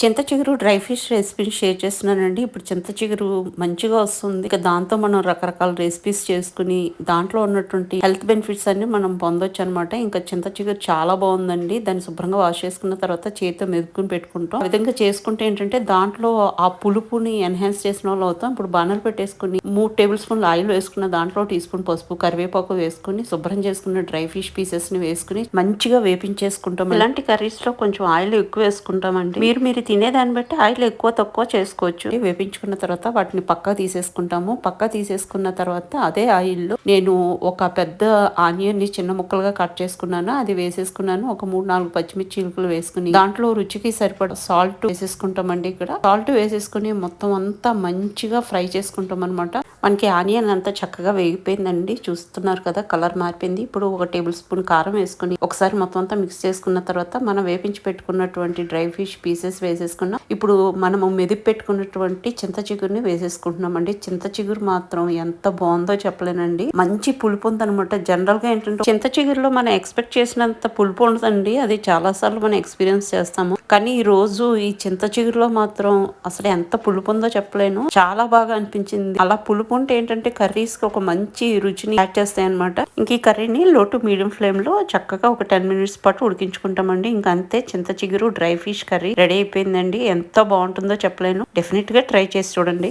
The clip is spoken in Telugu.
చింత చిగురు డ్రై ఫిష్ రెసిపీని షేర్ చేస్తున్నానండి. ఇప్పుడు చింత చిగురు మంచిగా వస్తుంది. ఇక దాంతో మనం రకరకాల రెసిపీస్ చేసుకుని దాంట్లో ఉన్నటువంటి హెల్త్ బెనిఫిట్స్ అన్ని మనం పొందొచ్చు అనమాట ఇంకా చింత చిగురు చాలా బాగుందండి. దాన్ని శుభ్రంగా వాష్ చేసుకున్న తర్వాత చేతితో మెదుపుకుని పెట్టుకుంటాం. విధంగా చేసుకుంటే ఏంటంటే దాంట్లో ఆ పులుపుని ఎన్హాన్స్ చేసిన వాళ్ళు అవుతాం. ఇప్పుడు బాణలు పెట్టేసుకుని మూడు టేబుల్ స్పూన్లు ఆయిల్ వేసుకున్న దాంట్లో టీ స్పూన్ పసుపు కరివేపాకు వేసుకుని శుభ్రం చేసుకున్న డ్రై ఫిష్ పీసెస్ని వేసుకుని మంచిగా వేపించేసుకుంటాం. ఇలాంటి కర్రీస్లో కొంచెం ఆయిల్ ఎక్కువ వేసుకుంటామండి. మీరు మీరు తినేదాన్ని బట్టి ఆయిల్ ఎక్కువ తక్కువ చేసుకోవచ్చు. వేపించుకున్న తర్వాత వాటిని పక్క తీసేసుకుంటాము. పక్క తీసేసుకున్న తర్వాత అదే ఆయిల్లో నేను ఒక పెద్ద ఆనియన్ని చిన్న ముక్కలుగా కట్ చేసుకున్నాను. అది వేసేసుకున్నాను. ఒక మూడు నాలుగు పచ్చిమిర్చి చిలుకలు వేసుకుని దాంట్లో రుచికి సరిపడ సాల్ట్ వేసేసుకుంటామండి ఇక్కడ. సాల్ట్ వేసేసుకుని మొత్తం అంతా మంచిగా ఫ్రై చేసుకుంటాం అనమాట మనకి ఆనియన్ అంతా చక్కగా వేగిపోయిందండి. చూస్తున్నారు కదా కలర్ మారిపోయింది. ఇప్పుడు ఒక టేబుల్ స్పూన్ కారం వేసుకుని ఒకసారి మొత్తం అంతా మిక్స్ చేసుకున్న తర్వాత మనం వేపించి పెట్టుకున్నటువంటి డ్రై ఫిష్ పీసెస్ వేసేసుకున్నాం. ఇప్పుడు మనము మెదిపి పెట్టుకున్నటువంటి చింత చిగురుని వేసేసుకుంటున్నాం అండి చింత చిగురు మాత్రం ఎంత బాగుందో చెప్పలేనండి. మంచి పులుపు ఉందనమాట జనరల్గా ఏంటంటే చింత చిగురులో మనం ఎక్స్పెక్ట్ చేసినంత పులుపు ఉండదండి. అది చాలా సార్లు మనం ఎక్స్పీరియన్స్ చేస్తాము. కానీ ఈ రోజు ఈ చింత చిగురులో మాత్రం అసలు ఎంత పులుపు ఉందో చెప్పలేను. చాలా బాగా అనిపించింది. అలా పులుపు ఉంటే ఏంటంటే కర్రీస్కి ఒక మంచి రుచిని యాడ్ చేస్తాయి అనమాట ఇంక ఈ కర్రీని లో టు మీడియం ఫ్లేమ్లో చక్కగా ఒక టెన్ మినిట్స్ పాటు ఉడికించుకుంటామండి. ఇంకా అంతే చింత చిగురు డ్రై ఫిష్ కర్రీ రెడీ అయిపోయిందండి. ఎంత బాగుంటుందో చెప్పలేను. డెఫినెట్గా ట్రై చేసి చూడండి.